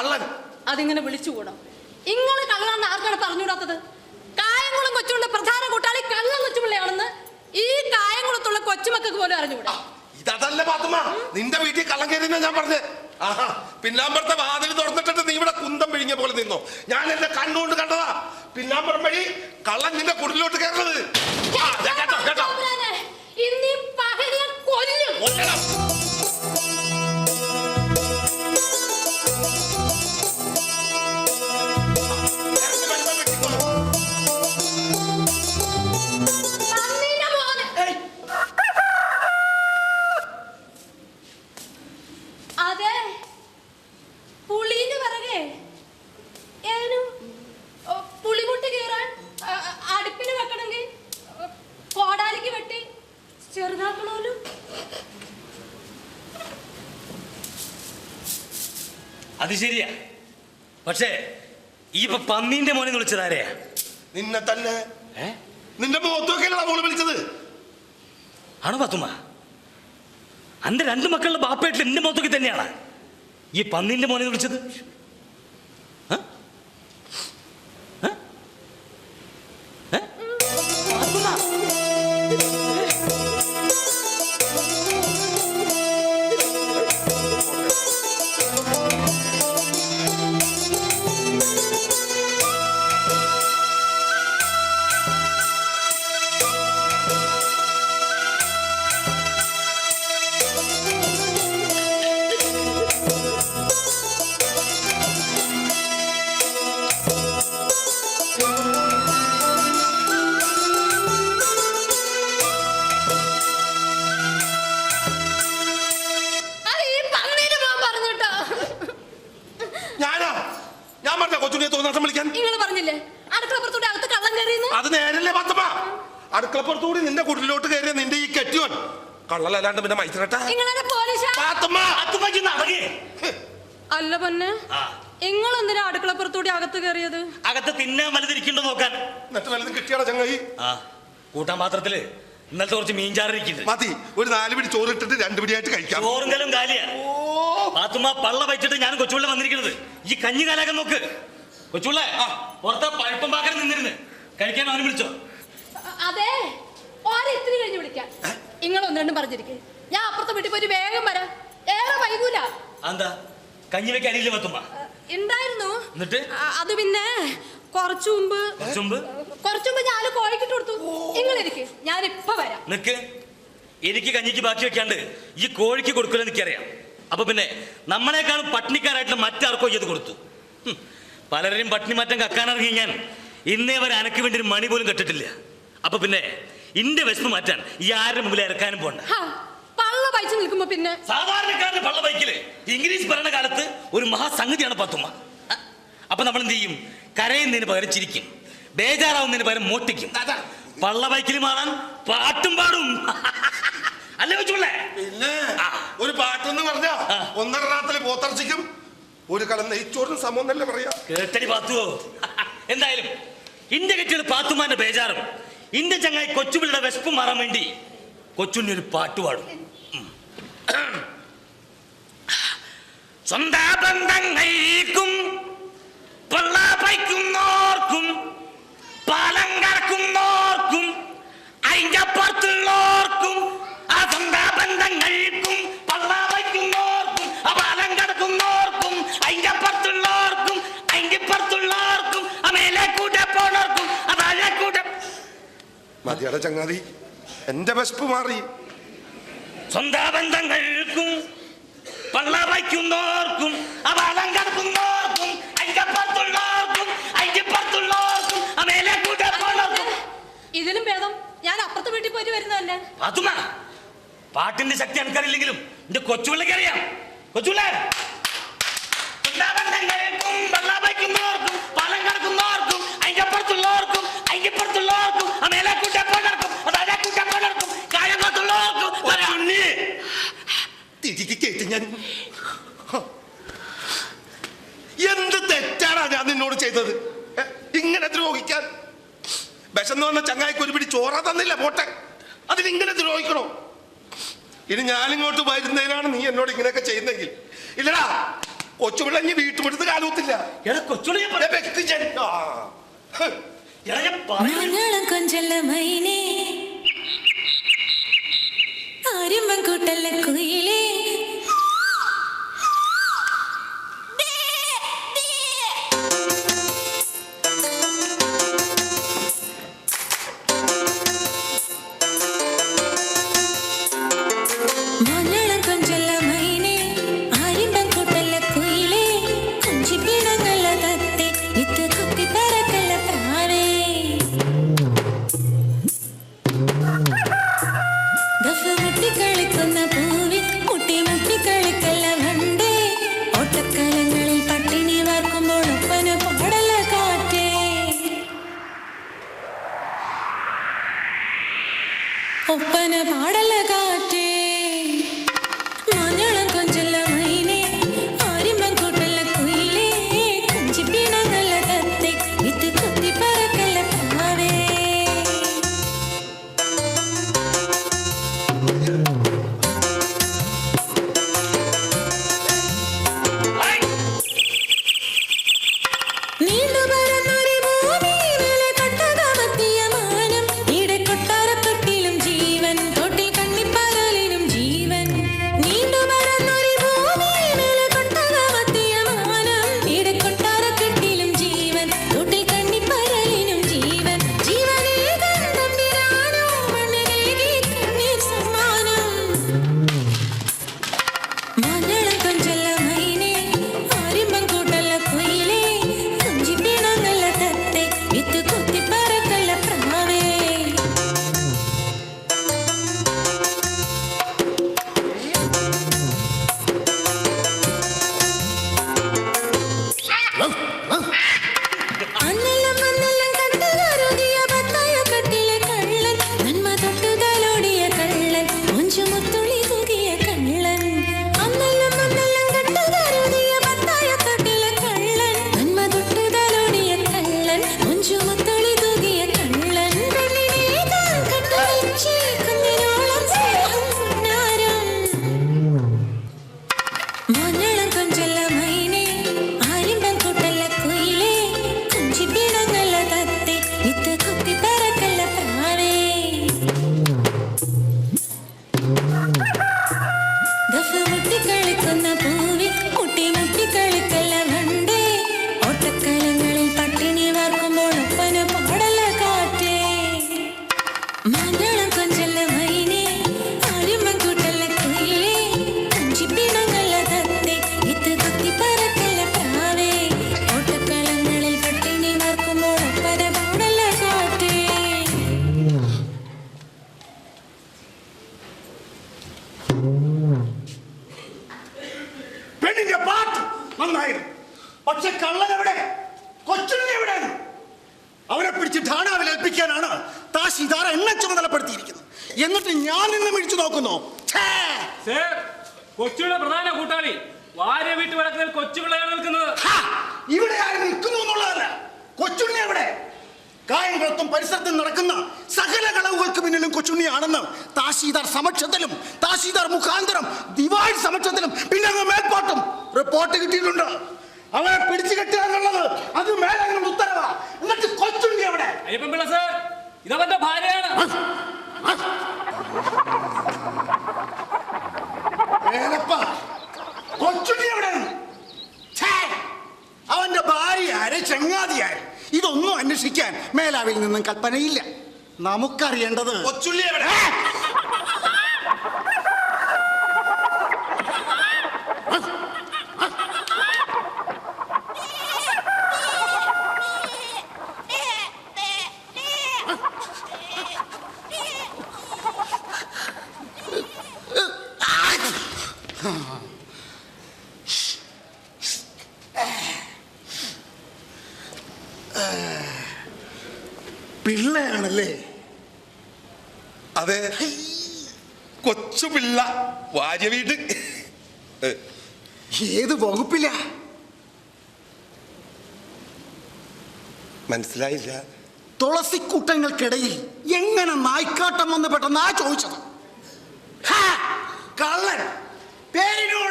കള്ളൻ. അതിങ്ങനെ വിളിച്ചുകൂടാ ഇങ്ങൾ കള്ളാന്ന് ആർക്കാണ് പറഞ്ഞുകൂടാത്തത്? കായംകുളം കൊച്ചുള്ള പ്രധാന കൂട്ടാളി കള്ളം കൊച്ചുപിള്ളയാണെന്ന് ഈ കായംകുളത്തുള്ള കൊച്ചുമക്കൾക്ക് പോലും അറിഞ്ഞുകൂടാ. ഇതല്ല പാത്തുമ്മ നിന്റെ വീട്ടിൽ കള്ളം കയറിയെന്നാ ഞാൻ പറഞ്ഞത് ആഹാ പിന്നാമ്പറത്തെ വാതിൽ തുറന്നിട്ടിട്ട് നീ ഇവിടെ കുന്തം പിഴിഞ്ഞ പോലെ നിന്നോ. ഞാൻ എന്റെ കണ്ണുകൊണ്ട് കണ്ടതാ. പിന്നാമ്പറം വഴി കള്ളൻ നിന്റെ കുടിലോട്ട് കയറുന്നത്. ആ, കേട്ടോ കേട്ടോ. ഇന്നീ പകലിയെ കൊല്ലും. ഒറ്റണം. ചെറുതാക്കണോലും. അത് ശരിയാ. പക്ഷേ ഈ ഇപ്പൊ പന്നീന്റെ മോനെ വിളിച്ചതാരെയാ നിന്നെ തന്നെ. ഏ? നിന്റെ മുഖത്തൊക്കെയല്ല മോൾ വിളിച്ചത്. ആണോ പത്തുമ അന്റെ രണ്ട് മക്കളുടെ ബാപ്പയായിട്ട് എന്റെ മുഖത്തൊക്കെ തന്നെയാണ്. ഈ പന്നീന്റെ മോനെ വിളിച്ചത്? പറഞ്ഞ കൊച്ചുണ്ണിയെ തോന്നാസം വിളിക്കാൻ? നിങ്ങൾ പറഞ്ഞില്ലേ? അടുക്കളപ്പുറത്തൂടെ അകത്ത് കള്ളം കയറിയെന്ന്? അത് നേരല്ലേ പത്തമ്മ അടുക്കളപ്പുറത്തുകൂടി നിന്റെ കുടിലോട്ട് കയറിയ നിന്റെ ഈ കെട്ടിയോൻ. കള്ളലല്ലാണ്ട് പിന്നെ മൈത്രട്ട. അല്ല പൊന്നെ. നിങ്ങൾ എന്തിനാ അടുക്കളപ്പുറത്തൂടെ അകത്ത് കയറിയത്? അകത്ത് തിന്നാൻ വലുതിരിക്കണ്ടോ നോക്കാൻ? എന്നിട്ട് വല്ലതും കിട്ടിയാടാ ചങ്ങായി? ആ. കൂട്ടാൻ പാത്രത്തിൽ. ഇന്നലത്തെ കുറച്ച് മീൻചാറിരിക്കുന്നുണ്ട് മതി. ഒരു നാല് പിടി ചോറിട്ടിട്ട് രണ്ടു പിടിയായിട്ട് കഴിക്കാം. ചോറുങ്കലും കാലിയാ. പാത്തുമ്മ പള്ള വെച്ചിട്ട് ഞാൻ കൊച്ചുള്ള വന്നിരിക്കുന്നത്. ഈ കഞ്ഞി കാലാക്കാൻ നോക്ക്. കൊച്ചുള്ള പുറത്തെ പഴുപ്പം പാക്കരം നിന്നിരുന്ന്. കഴിക്കാൻ അവന് വിളിച്ചോ. അതെ. ഓരെ ഇത്തിരി കഴിഞ്ഞ് വിളിക്കാം. നിങ്ങൾ ഒന്ന് രണ്ടും പറഞ്ഞിരിക്കെ. ഞാൻ അപ്പുറത്തെ വീട്ടിൽ പോയി വേഗം വരാം. ഏറെ വൈകൂല. എന്താ കഞ്ഞി വെക്കാൻ അരിയില്ല പത്തുമ്മ ഉണ്ടായിരുന്നു. എന്നിട്ട്? അത് പിന്നെ കുറച്ചു മുമ്പ് കുറച്ചു മുമ്പ്? കുറച്ചു മുമ്പ് ഞാൻ കോഴിക്കിട്ട് കൊടുത്തു. നിങ്ങളിരിക്കെ ഞാൻ ഇപ്പൊ വരാം. നിക്ക്. എനിക്ക് കഞ്ഞിക്ക് ബാക്കി വെക്കാണ്ട് ഈ കോഴിക്ക് കൊടുക്കില്ല എനിക്കറിയാം. അപ്പൊ പിന്നെ നമ്മളെക്കാളും പട്ടിണിക്കാരായിട്ടുള്ള മറ്റാർക്കോ ഇത് കൊടുത്തു. പലരെയും പട്ടിണി മാറ്റം കക്കാനിറങ്ങി ഞാൻ ഇന്നേ വരെ അനക്ക് വേണ്ടി ഒരു മണി പോലും കെട്ടിട്ടില്ല. അപ്പൊ പിന്നെ ഇന്റെ വിശപ്പ് മാറ്റാൻ ഈ ആരുടെ മുമ്പിൽ ഇറക്കാനും പോണ്ട. പള്ള നിൽക്കുമ്പോ പിന്നെ സാധാരണക്കാരന്റെ പള്ള ബൈക്കിൽ ഇംഗ്ലീഷ് ഭരണകാലത്ത് ഒരു മഹാസംഗതിയാണ് പത്തുമ്മ? അപ്പൊ നമ്മൾ എന്ത് ചെയ്യും? കരയുന്നതിന് പകരം ചിരിക്കും. ബേജാറാവുന്നതിന് പകരം മോട്ടിക്കും പള്ള ബൈക്കിൽ മാറാൻ പാട്ടും പാടും. അല്ലേ വെച്ചുള്ളേ പിന്നെ. ഒരു പാട്ടെന്ന് പറഞ്ഞ. ഒന്നര രാത്രി പോത്തർച്ചിക്കും. ഒരു കടം നെയ്ച്ചോറിന് സമം എന്നല്ലേ പറയാ? കേട്ടടി പാത്തുവോ? എന്തായാലും ഇന്ത്യ കെട്ടിയത് പാത്തുമാന്റെ ബേജാറും. ഇന്ത്യ ചങ്ങായി കൊച്ചുപിള്ളിയുടെ വിശപ്പ് മാറാൻ വേണ്ടി കൊച്ചുണ്ണി ഒരു പാട്ട് പാടും. സ്വന്താ ബന്ധങ്ങൾക്കും ചങ്ങാതി. എന്റെ വിശപ്പ് മാറി. സ്വന്താ ബന്ധങ്ങൾക്കും പള്ള വയ്ക്കുന്നോർക്കും കടക്കുന്നോർക്കും ഇതിലും ഭേദം ഞാൻ അപ്പുറത്തെ വീട്ടിൽ പോയിട്ട് വരുന്നതന്നെ പാത്തുമ്മ പാട്ടിന്റെ ശക്തി എനിക്കറിയില്ലെങ്കിലും എന്റെ കൊച്ചുപിള്ളക്ക് അറിയാം. കൊച്ചുപിള്ള ഞാൻ എന്ത് തെറ്റാണ് ഞാൻ നിന്നോട് ചെയ്തത്? ഇങ്ങനെ ദ്രോഹിക്കാൻ. വിശന്ന് വന്ന ചങ്ങായിക്ക് ഒരു പിടി ചോറ തന്നില്ല പോട്ടെ. അതിലിങ്ങനെ ദ്രോഹിക്കണോ? ഇനി ഞാനിങ്ങോട്ട് വരുന്നതിനാണ് നീ എന്നോട് ഇങ്ങനെയൊക്കെ ചെയ്യുന്നെങ്കിൽ ഇല്ലടാ കൊച്ചുപിള്ള ഇനി വീട്ടുമെടുത്ത് കാലൂത്തില്ല. കൊഞ്ചല്ല ആരും കൂട്ടല്ല കുയിലേ. न കൊച്ചിയുടെ പ്രധാന കൂട്ടാളി. വാര്യ വീട്ടു വടക്കിൽ കൊച്ചുപിള്ളയാണ് നിൽക്കുന്നത്. ഇവിടെ ആരും നിൽക്കുന്നു എന്നുള്ളതല്ല. കൊച്ചുണ്ണി എവിടെ? കായംകുളത്തും പരിസരത്തും നടക്കുന്ന സകല കളവുകൾക്ക് പിന്നിലും കൊച്ചുണ്ണിയാണെന്ന് താശീദാർ സമക്ഷത്തിലും താശീദാർ മുഖാന്തരം ദിവാൻ സമക്ഷത്തിലും പിന്നെ മേൽപ്പാട്ടും റിപ്പോർട്ട് കിട്ടിയിട്ടുണ്ട്? അവനെ പിടിച്ചു കെട്ടുക എന്നുള്ളത് അത് കൽപ്പനയിൽ നിന്നും കൽപ്പനയില്ല. നമുക്കറിയേണ്ടത് Uh... പിള്ളയാണല്ലേ? അതെ. കൊച്ചു പിള്ള വാര്യ വീട്. ഏത് വകുപ്പില്ല മനസ്സിലായില്ല. തുളസി തുളസിക്കൂട്ടങ്ങൾക്കിടയിൽ എങ്ങനെ നായ്ക്കാട്ടം വന്ന് പെട്ടെന്നാ ചോദിച്ചത്? കള്ളൻ. പേരിനോട്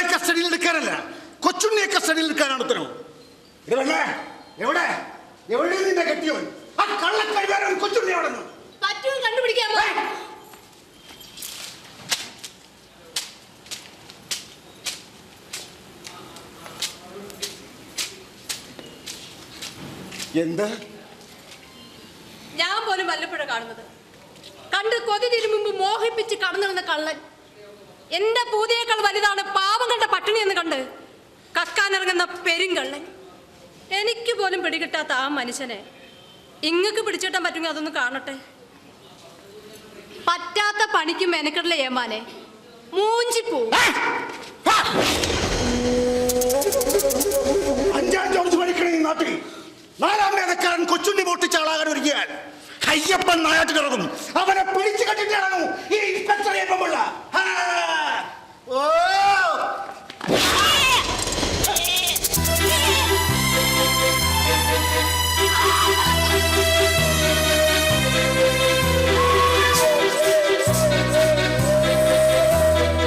പിള്ളേ കസ്റ്റഡിയിൽ എടുക്കാനല്ല കൊച്ചുണ്ണിയെ കസ്റ്റഡിയിൽ എടുക്കാനാണ് ഉത്തരവ് ഇതല്ലേ? എവിടെ? എവിടെ നിന്നെ കെട്ടിയോൻ? ആ കള്ളക്കഴിവാരൻ കൊച്ചുണ്ണി അവിടെ നിന്ന്. പറ്റും കണ്ടുപിടിക്കാൻ എന്താ? ഞാൻ പോലും വല്ലപ്പോഴ കാണുന്നത്. കണ്ട് കൊതി തിരുമുമ്പ് മോഹിപ്പിച്ച് കടന്നിരുന്ന കള്ളൻ. എന്റെ പൂതിയേക്കാൾ വലുതാണ് കണ്ട് കക്കാനിറങ്ങുന്ന പെരുങ്കള്ളൻ. എനിക്ക് പോലും പിടികിട്ടാത്ത ആ മനുഷ്യനെ ഇങ്ങക്ക് പിടിച്ചിട്ടാൻ പറ്റുമെങ്കിൽ അതൊന്ന് കാണട്ടെ. പറ്റാത്ത പണിക്ക് മെനക്കെടല ഏമാനെ മൂഞ്ചിപ്പൂ. അഞ്ചാം ജോർജ് പണിക്കണ നാട്ടിൽ. നാലാം വേദക്കാരൻ കൊച്ചുണ്ണി പൊട്ടിച്ച ഒരുങ്ങിയാൽ. അയ്യപ്പൻ നായാട്ടിലിറങ്ങും. അവനെ പിടിച്ചു കെട്ടിട്ടിറങ്ങും ഈ